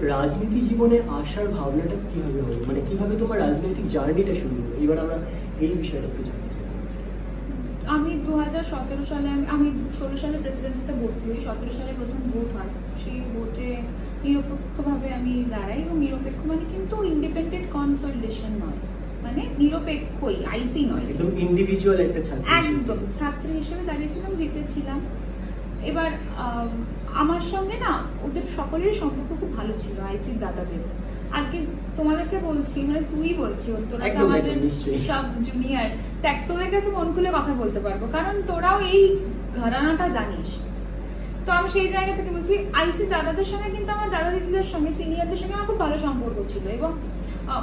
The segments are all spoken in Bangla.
রাজনীতি জীবনে আসার ভাবনাটা কীভাবে হলো? মানে কীভাবে তোমার রাজনৈতিক জার্নিটা শুরু হলো? এবার আমরা এই বিষয়টা একটু জানতে চাই। আমি দু হাজার সতেরো সালে আমি- ষোলো সালে প্রেসিডেন্সিতে ভর্তি হই। সতেরো সালে প্রথম ভোট হয়। সেই ভোটে নিরপেক্ষভাবে আমি দাঁড়াই এবং নিরপেক্ষ মানে কিন্তু ইন্ডিপেন্ডেন্ট কনসলটেশন নয়। মানে নিরপেক্ষই আইসি নয়। একদম ইন্ডিভিজুয়াল একটা ছাত্র হিসেবে। একদম ছাত্রী হিসেবে দাঁড়িয়েছিলাম জিতেছিলাম এবার আম, আমার সঙ্গে না ওদের সকলের সম্পর্ক খুব ভালো ছিল আইসির দাদাদের। আজকে তোমাদেরকে বলছি মানে তুই বলছি তোরা তো আমাদের সব জুনিয়র দেখ তোদের কাছে মন খুলে কথা বলতে পারব কারণ তোরাও এই ঘরানাটা জানিস। তো আমি সেই জায়গা থেকে বলছি আইসি দাদাদের সঙ্গে কিন্তু আমার দাদা দিদিদের সঙ্গে সিনিয়রদের সঙ্গে আমার খুব ভালো সম্পর্ক ছিল এবং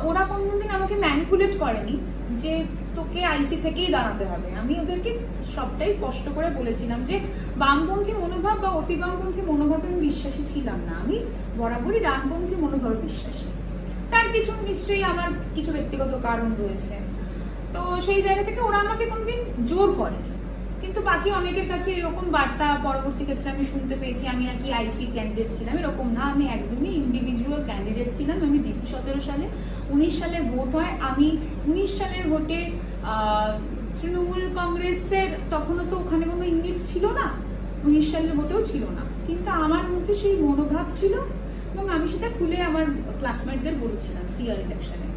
ওরা কোনোদিন আমাকে ম্যানিপুলেট করেনি যে তোকে আইসি থেকেই দাঁড়াতে হবে। আমি ওদেরকে সবটাই স্পষ্ট করে বলেছিলাম যে, বামপন্থী মনোভাব বা অতি বামপন্থী মনোভাবে আমি বিশ্বাসী ছিলাম না। আমি বরাবরই ডানপন্থী মনোভাবে বিশ্বাসী। তার কিছু নিশ্চয়ই আমার কিছু ব্যক্তিগত কারণ রয়েছে। তো সেই জায়গা থেকে ওরা আমাকে কোনোদিন জোর করেনি। কিন্তু বাকি অনেকের কাছে এরকম বার্তা পরবর্তী ক্ষেত্রে আমি শুনতে পেয়েছি, আমি নাকি আইসি ক্যান্ডিডেট ছিলাম, এরকম না, আমি একদমই ইন্ডিভিজুয়াল ক্যান্ডিডেট ছিলাম, আমি জিতি সতেরো সালে, উনিশ সালে ভোট হয়, আমি উনিশ সালের ভোটে তৃণমূল কংগ্রেসের তখনও তো ওখানে কোনো ইউনিট ছিল না, উনিশ সালের ভোটেও ছিল না। কিন্তু আমার মধ্যে সেই মনোভাব ছিল এবং আমি সেটা খুলে আমার ক্লাসমেটদের বলেছিলাম সিআর ইলেকশনে